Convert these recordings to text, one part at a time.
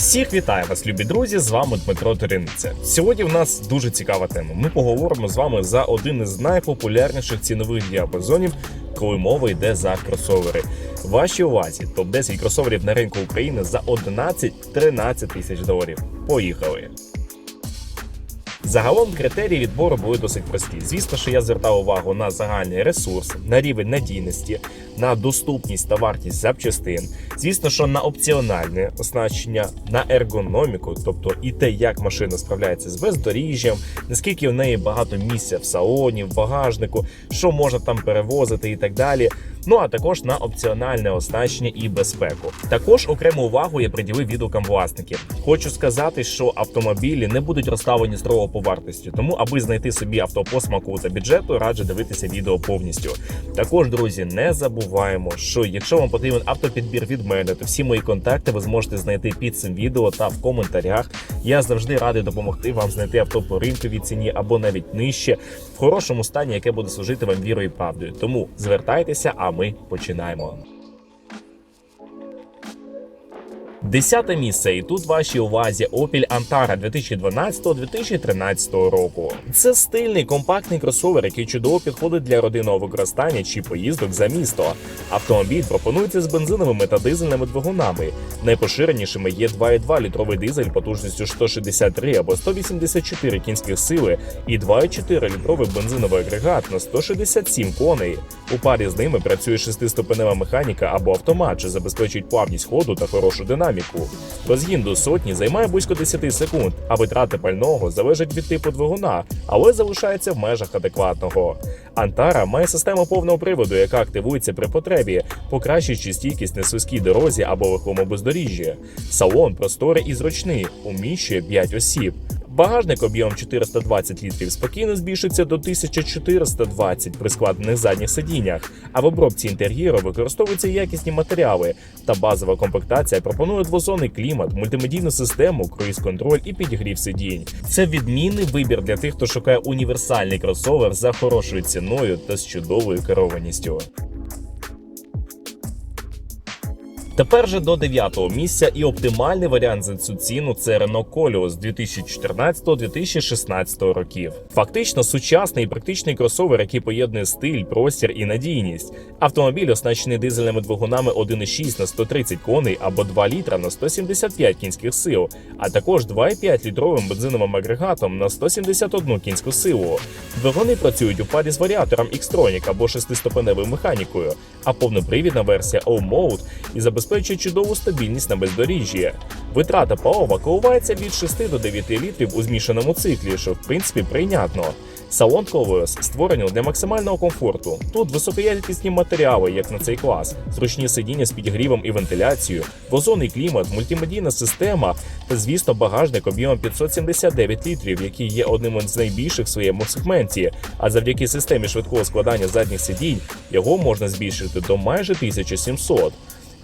Всіх вітаю вас, любі друзі! З вами Дмитро Ториниця. Сьогодні в нас дуже цікава тема. Ми поговоримо з вами за один із найпопулярніших цінових діапазонів, коли мова йде за кросовери. Вашій увазі топ 10 кросоверів на ринку України за 11-13 тисяч доларів. Поїхали! Загалом критерії відбору були досить прості. Звісно, що я звертав увагу на загальний ресурс, на рівень надійності, на доступність та вартість запчастин. Звісно, що на опціональне оснащення, на ергономіку, тобто і те, як машина справляється з бездоріжжям, наскільки в неї багато місця в салоні, в багажнику, що можна там перевозити і так далі. Ну а також на опціональне оснащення і безпеку. Також окрему увагу я приділив відгукам власників. Хочу сказати, що автомобілі не будуть розставлені строго по вартості, тому аби знайти собі авто по смаку та бюджету, раджу дивитися відео повністю. Також, друзі, не забуваємо, що якщо вам потрібен автопідбір від мене, то всі мої контакти ви зможете знайти під цим відео та в коментарях. Я завжди радий допомогти вам знайти авто по ринковій ціні або навіть нижче, в хорошому стані, яке буде служити вам вірою і правдою. Тому звертайтеся, а ми починаємо. Десяте місце, і тут вашій увазі Opel Antara 2012-2013 року. Це стильний компактний кросовер, який чудово підходить для родинного використання чи поїздок за місто. Автомобіль пропонується з бензиновими та дизельними двигунами. Найпоширенішими є 2,2 літровий дизель потужністю 163 або 184 кінських сили і 2,4 літровий бензиновий агрегат на 167 коней. У парі з ними працює шестиступенева механіка або автомат, що забезпечують плавність ходу та хорошу динаміку. Розгін до сотні займає близько 10 секунд, а витрати пального залежать від типу двигуна, але залишається в межах адекватного. Антара має систему повного приводу, яка активується при потребі, покращуючи стійкість на слизькій дорозі або легкому бездоріжжі. Салон просторий і зручний, уміщує 5 осіб. Багажник об'ємом 420 літрів спокійно збільшиться до 1420 при складених задніх сидіннях. А в обробці інтер'єру використовуються якісні матеріали. Та базова комплектація пропонує двозонний клімат, мультимедійну систему, круїз-контроль і підігрів сидінь. Це відмінний вибір для тих, хто шукає універсальний кросовер за хорошою ціною та з чудовою керованістю. Тепер же до дев'ятого місця і оптимальний варіант за цю ціну це Renault Koleos 2014-2016 років. Фактично сучасний і практичний кросовер, який поєднує стиль, простір і надійність. Автомобіль оснащений дизельними двигунами 1,6 на 130 коней або 2 літра на 175 кінських сил, а також 2,5 літровим бензиновим агрегатом на 171 кінську силу. Двигуни працюють у парі з варіатором Xtronic або шестиступеневою механікою, а повнопривідна версія O-Mode і забезпечує чудову стабільність на бездоріжжі. Витрата палива коливається від 6 до 9 літрів у змішаному циклі, що в принципі прийнятно. Салон Колеос створено для максимального комфорту. Тут високоякісні матеріали, як на цей клас, зручні сидіння з підігрівом і вентиляцією, двозонний клімат, мультимедійна система та, звісно, багажник об'ємом 579 літрів, який є одним із найбільших в своєму сегменті. А завдяки системі швидкого складання задніх сидінь його можна збільшити до майже 1700.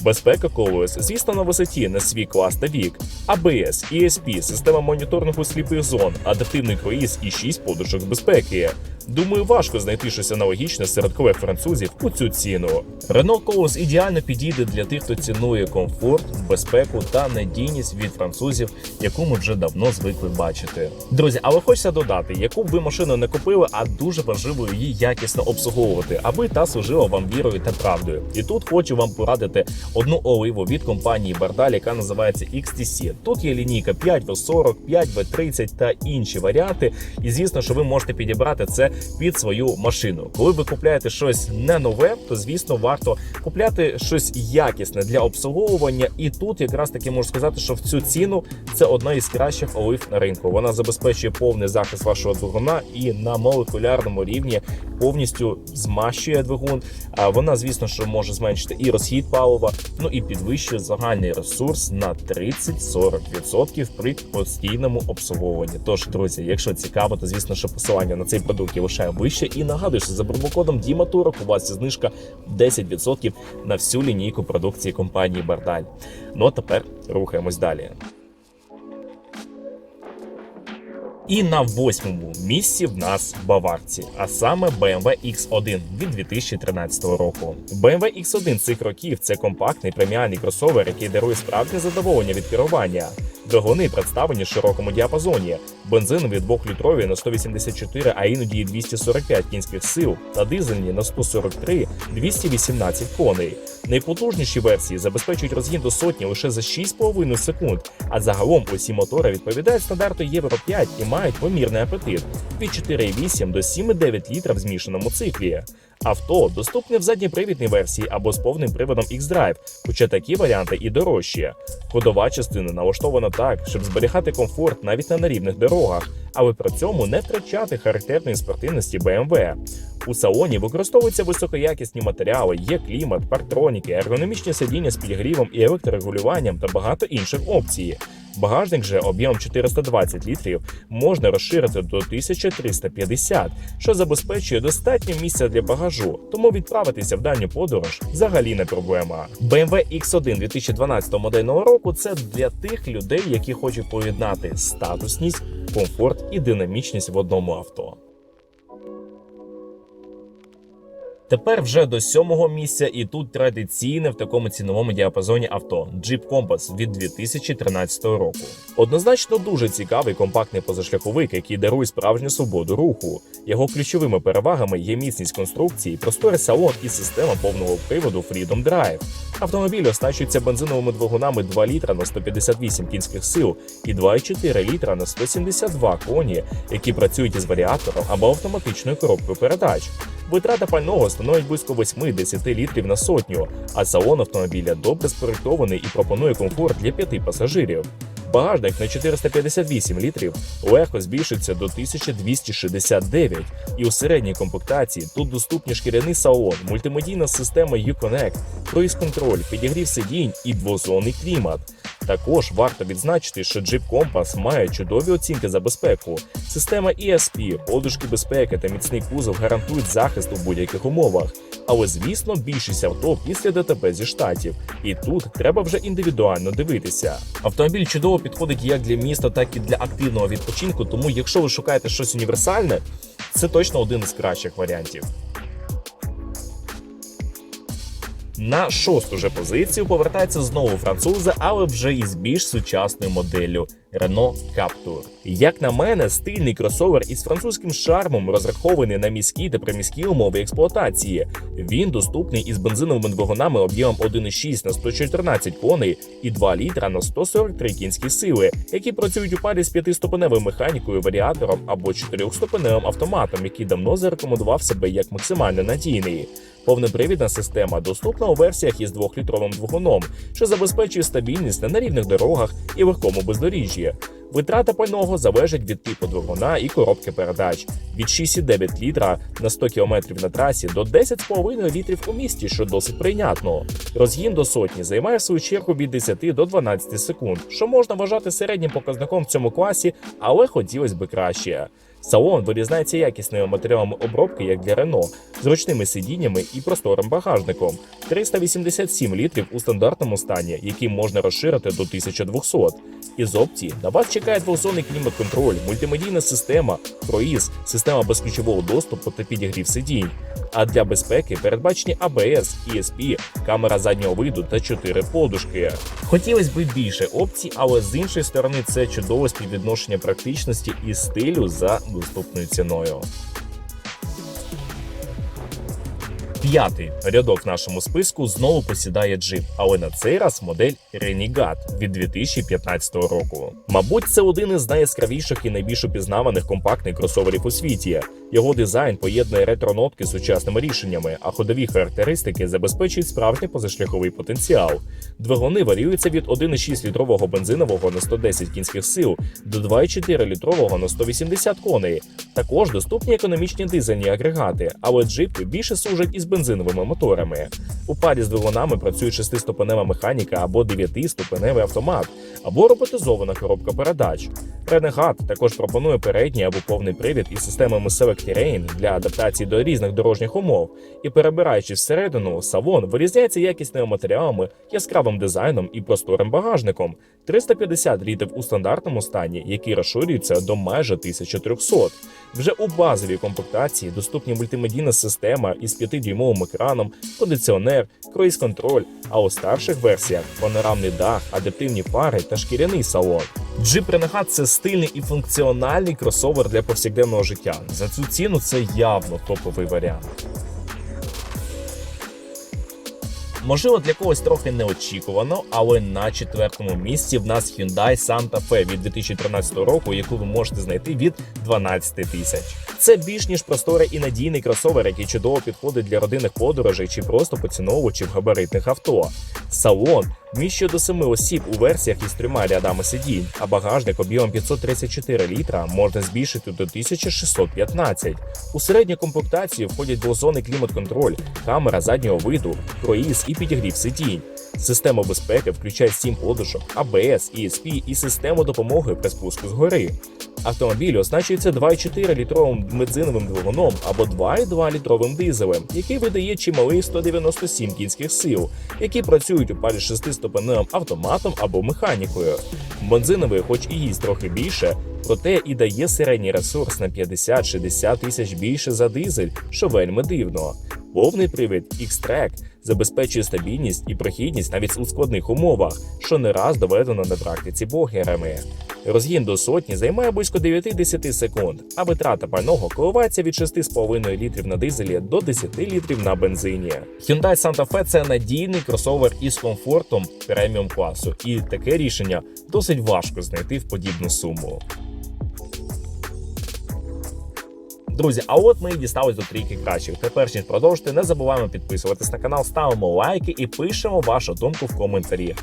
Безпека Колос, звісно, на висоті на свій клас та вік. АБС, ESP, система моніторингу сліпих зон, адаптивний круїз і 6 подушок безпеки. Думаю, важко знайти щось аналогічне серед колег французів у цю ціну. Renault Колос ідеально підійде для тих, хто цінує комфорт, безпеку та надійність від французів, яку ми вже давно звикли бачити. Друзі, але хочеться додати, яку б ви машину не купили, а дуже важливо її якісно обслуговувати, аби та служила вам вірою та правдою. І тут хочу вам порадити одну оливу від компанії Бардаль, яка називається XTC. Тут є лінійка 5V40, 5V30 та інші варіанти. І звісно, що ви можете підібрати це під свою машину. Коли ви купляєте щось не нове, то звісно варто купляти щось якісне для обслуговування. І тут якраз таки можу сказати, що в цю ціну це одна із кращих олив на ринку. Вона забезпечує повний захист вашого двигуна і на молекулярному рівні повністю змащує двигун. Вона, звісно, що може зменшити і розхід палива, ну і підвищує загальний ресурс на 30-40% при постійному обслуговуванні. Тож, друзі, якщо цікаво, то звісно, що посилання на цей продукт я лишаю вище. І нагадую, що за промокодом Діматурок у вас є знижка 10% на всю лінійку продукції компанії Бардаль. Ну а тепер рухаємось далі. І на восьмому місці в нас баварці, а саме BMW X1 від 2013 року. BMW X1 цих років це компактний преміальний кросовер, який дарує справжнє задоволення від керування. Двигуни представлені в широкому діапазоні. Бензинові 2-літрові на 184, а іноді і 245 кінських сил та дизельні на 143 218 коней. Найпотужніші версії забезпечують розгін до сотні лише за 6,5 секунд. А загалом усі мотори відповідають стандарту Євро 5 і мають помірний апетит від 4,8 до 7,9 літра в змішаному циклі. Авто доступне в задньопривідній версії або з повним приводом X-Drive, хоча такі варіанти і дорожчі. Ходова частина налаштована так, щоб зберігати комфорт навіть на нерівних дорогах, але при цьому не втрачати характерної спортивності BMW. У салоні використовуються високоякісні матеріали, є клімат, партроніки, ергономічні сидіння з підігрівом і електрорегулюванням та багато інших опцій. Багажник же об'ємом 420 літрів можна розширити до 1350, що забезпечує достатньо місця для багажу, тому відправитися в дальню подорож взагалі не проблема. BMW X1 2012 модельного року це для тих людей, які хочуть поєднати статусність, комфорт і динамічність в одному авто. Тепер вже до сьомого місця, і тут традиційне в такому ціновому діапазоні авто Jeep Compass від 2013 року. Однозначно дуже цікавий компактний позашляховик, який дарує справжню свободу руху. Його ключовими перевагами є міцність конструкції, просторий салон і система повного приводу Freedom Drive. Автомобіль оснащується бензиновими двигунами 2 літра на 158 кінських сил і 2,4 літра на 172 коні, які працюють із варіатором або автоматичною коробкою передач. Витрата пального становить близько 8-10 літрів на сотню, а салон автомобіля добре спроєктований і пропонує комфорт для п'яти пасажирів. Багажник на 458 літрів легко збільшиться до 1269, і у середній комплектації тут доступні шкіряний салон, мультимедійна система Uconnect, круїз-контроль, підігрів сидінь і двозонний клімат. Також варто відзначити, що Jeep Compass має чудові оцінки за безпеку. Система ESP, подушки безпеки та міцний кузов гарантують захист у будь-яких умовах. Але звісно, більшість авто після ДТП зі штатів, і тут треба вже індивідуально дивитися. Автомобіль чудово підходить як для міста, так і для активного відпочинку. Тому, якщо ви шукаєте щось універсальне, це точно один із кращих варіантів. На шосту же позицію повертається знову французи, але вже із більш сучасною моделлю Renault Captur. Як на мене, стильний кросовер із французьким шармом розрахований на міські та приміські умови експлуатації. Він доступний із бензиновими двигунами об'ємом 1,6 на 114 коней і 2 літра на 143 кінські сили, які працюють у парі з п'ятиступеневою механікою, варіатором або чотирьохступеневим автоматом, який давно зарекомендував себе як максимально надійний. Повнопривідна система доступна у версіях із 2-літровим двигуном, що забезпечує стабільність на нерівних дорогах і легкому бездоріжжі. Витрата пального залежить від типу двигуна і коробки передач від 6,9 літра на 100 км на трасі до 10,5 літрів у місті, що досить прийнятно. Розгін до сотні займає в свою чергу від 10 до 12 секунд, що можна вважати середнім показником в цьому класі, але хотілося б краще. Салон вирізнається якісними матеріалами обробки, як для Рено, зручними сидіннями і просторим багажником. 387 літрів у стандартному стані, який можна розширити до 1200. Із опцій на вас чекає двозонний клімат-контроль, мультимедійна система, круїз, система безключового доступу та підігрів сидінь. А для безпеки передбачені ABS, ESP, камера заднього виду та чотири подушки. Хотілося б більше опцій, але з іншої сторони це чудове співвідношення практичності і стилю за доступною ціною. П'ятий рядок в нашому списку знову посідає джип, але на цей раз модель Renegade від 2015 року. Мабуть, це один із найяскравіших і найбільш упізнаваних компактних кросоверів у світі. Його дизайн поєднує ретро-нотки з сучасними рішеннями, а ходові характеристики забезпечують справжній позашляховий потенціал. Двигуни варіюються від 1,6 літрового бензинового на 110 кінських сил до 2,4 літрового на 180 коней. Також доступні економічні дизельні агрегати, але джипи більше служать із бензиновими моторами. У парі з двигунами працює 6-ступенева механіка або 9-ступеневий автомат, або роботизована коробка передач. Renegade також пропонує передній або повний привід із системами Select Terrain для адаптації до різних дорожніх умов. І перебираючи всередину, салон вирізняється якісними матеріалами, яскравим дизайном і просторим багажником. 350 літрів у стандартному стані, який розширюється до майже 1300. Вже у базовій комплектації доступні мультимедійна система із 5-дюймовим екраном, кондиціонер, круїз-контроль, а у старших версіях панорамний дах, адаптивні фари та шкіряний салон. Jeep Renegade – це стильний і функціональний кросовер для повсякденного життя. За цю ціну це явно топовий варіант. Можливо, для когось трохи неочікувано, але на четвертому місці в нас Hyundai Santa Fe від 2013 року, яку ви можете знайти від 12 тисяч. Це більш ніж просторий і надійний кросовер, який чудово підходить для родинних подорожей чи просто поціновувачів габаритних авто. Салон вміщує до 7 осіб у версіях із трьома рядами сидінь, а багажник об'ємом 534 літра можна збільшити до 1615. У середню комплектацію входять двозонний клімат-контроль, камера заднього виду, круїз і підігрів сидінь. Система безпеки включає 7 подушок, АБС, ESP і систему допомоги при спуску з гори. Автомобіль оснащується 2,4 літровим бензиновим двигуном або 2,2 літровим дизелем, який видає чималий 197 кінських сил, які працюють у парі з 6-ступеневим автоматом або механікою. Бензиновий, хоч і їсть трохи більше, проте і дає середній ресурс на 50-60 тисяч більше за дизель, що вельми дивно. Повний привід X-Track забезпечує стабільність і прохідність навіть у складних умовах, що не раз доведено на практиці блогерами. Розгін до сотні займає близько 9-10 секунд, а витрата пального коливається від 6,5 літрів на дизелі до 10 літрів на бензині. Hyundai Santa Fe – це надійний кросовер із комфортом преміум класу, і таке рішення досить важко знайти в подібну суму. Друзі, а от ми і дістались до трійки кращих. Та перш ніж продовжити, не забуваємо підписуватись на канал, ставимо лайки і пишемо вашу думку в коментарі.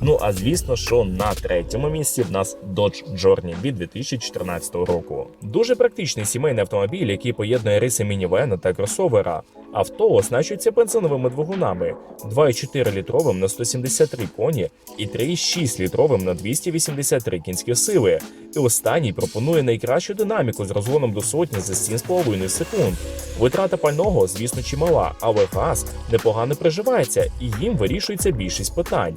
Ну а звісно, що на третьому місці в нас Dodge Journey від 2014 року. Дуже практичний сімейний автомобіль, який поєднує риси мінівена та кросовера. Авто оснащується бензиновими двигунами 2,4 літровим на 173 коні і 3,6 літровим на 283 кінські сили. І останній пропонує найкращу динаміку з розгоном до сотні за 7,5 секунд. Витрата пального, звісно, чимала, але газ непогано приживається і їм вирішується більшість питань.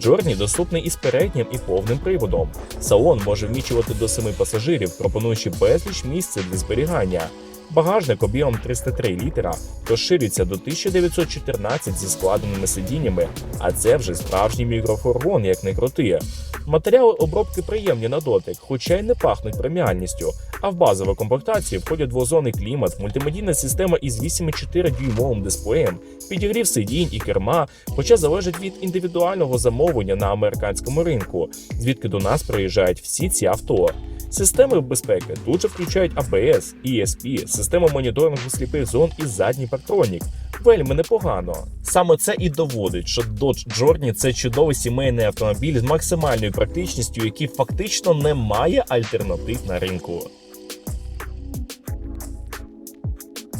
Джорні доступний із переднім і повним приводом. Салон може вмічувати до 7 пасажирів, пропонуючи безліч місця для зберігання. Багажник об'ємом 303 літера розширюється до 1914 зі складеними сидіннями, а це вже справжній мікрофургон, як не крути. Матеріали обробки приємні на дотик, хоча й не пахнуть преміальністю. А в базову комплектацію входять двозонний клімат, мультимедійна система із 8,4 дюймовим дисплеєм, підігрів сидінь і керма, хоча залежить від індивідуального замовлення на американському ринку, звідки до нас приїжджають всі ці авто. Системи безпеки тут же включають ABS, ESP, систему моніторингу сліпих зон і задній парктронік. Вельми непогано. Саме це і доводить, що Dodge Journey – це чудовий сімейний автомобіль з максимальною практичністю, який фактично не має альтернатив на ринку.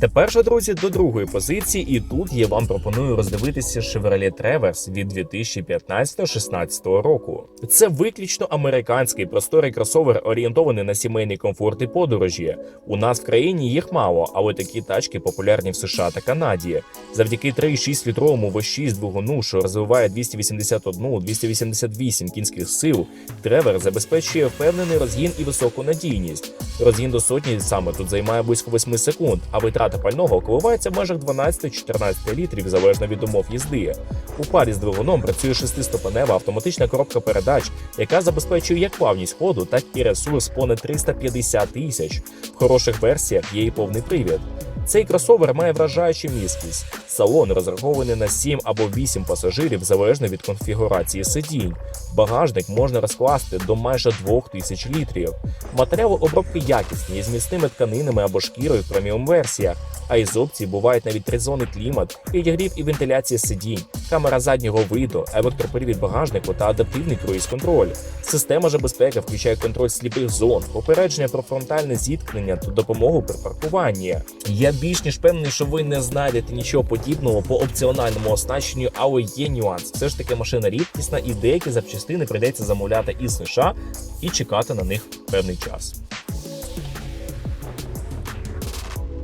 Тепер же, друзі, до другої позиції, і тут я вам пропоную роздивитися Chevrolet Traverse від 2015-16 року. Це виключно американський просторий кросовер, орієнтований на сімейний комфорт і подорожі. У нас в країні їх мало, але такі тачки популярні в США та Канаді. Завдяки 3,6 літровому V6 двигуну, що розвиває 281-288 кінських сил, Тревер забезпечує впевнений розгін і високу надійність. Розгін до сотні саме тут займає близько 8 секунд, а витрата пального коливається в межах 12-14 літрів залежно від умов їзди. У парі з двигуном працює шестиступенева автоматична коробка передач, яка забезпечує як плавність ходу, так і ресурс понад 350 тисяч. В хороших версіях є і повний привід. Цей кросовер має вражаючу міськість. Салон розрахований на 7 або 8 пасажирів залежно від конфігурації сидінь. Багажник можна розкласти до майже 2000 літрів. Матеріали обробки якісні з міцними тканинами або шкірою в преміум версіях. А із опцій бувають навіть тризонний клімат, підігрів і вентиляція сидінь, камера заднього виду, електропривід багажнику та адаптивний круїз-контроль. Система же безпеки включає контроль сліпих зон, попередження про фронтальне зіткнення та допомогу при паркуванні. Я більш ніж певний, що ви не знайдете нічого подібного по опціональному оснащенню, але є нюанс. Все ж таки машина рідкісна і деякі запчастини прийдеться замовляти із США і чекати на них певний час.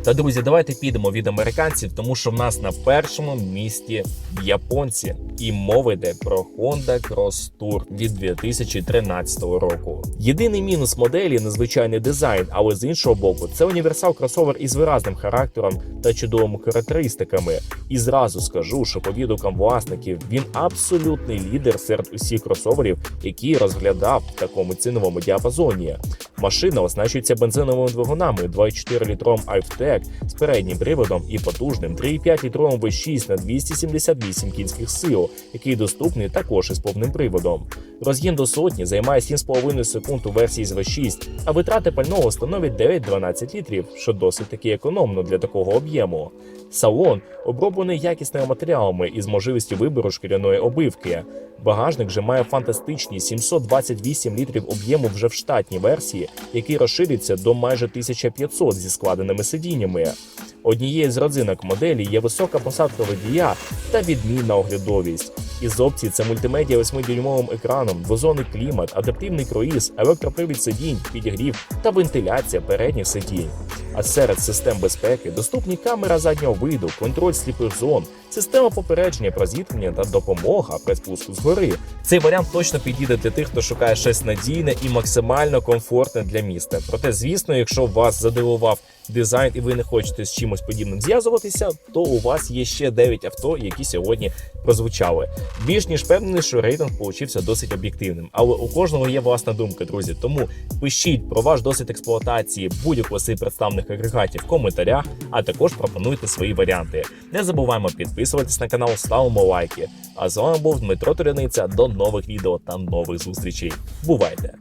Та друзі, давайте підемо від американців, тому що в нас на першому місці японці, і мова йде про Honda Cross Tour від 2013 року. Єдиний мінус моделі незвичайний дизайн, але з іншого боку, це універсал кросовер із виразним характером та чудовими характеристиками. І зразу скажу, що по відгукам власників він абсолютний лідер серед усіх кросоверів, які розглядав в такому ціновому діапазоні. Машина оснащується бензиновими двигунами 2,4 літром літровим Айвтек з переднім приводом і потужним 3,5 літровим V6 на 278 кінських сил, який доступний також із повним приводом. Розгін до сотні займає 7,5 секунд у версії з V6, а витрати пального становлять 9-12 літрів, що досить таки економно для такого об'єму. Салон оброблений якісними матеріалами із можливістю вибору шкіряної обивки. Багажник же має фантастичні 728 літрів об'єму вже в штатній версії, який розширюється до майже 1500 зі складеними сидіннями. Однією з родзинок моделі є висока посадка водія та відмінна оглядовість. Із опцій це мультимедіа 8-дюймовим екраном, двозонний клімат, адаптивний круїз, електропривід сидінь, підігрів та вентиляція передніх сидінь. А серед систем безпеки доступні камера заднього виду, контроль сліпих зон, система попередження про зіткнення та допомога при спуску згори. Цей варіант точно підійде для тих, хто шукає щось надійне і максимально комфортне для міста. Проте, звісно, якщо вас задивував дизайн і ви не хочете з чимось подібним зв'язуватися, то у вас є ще 9 авто, які сьогодні прозвучали. Більш ніж впевнений, що рейтинг получився досить об'єктивним. Але у кожного є власна думка, друзі. Тому пишіть про ваш досвід експлуатації будь-якого з представних агрегатів в коментарях, а також пропонуйте свої варіанти. Не забуваємо підписуватись на канал, ставимо лайки. А з вами був Дмитро Туряниця. До нових відео та нових зустрічей. Бувайте!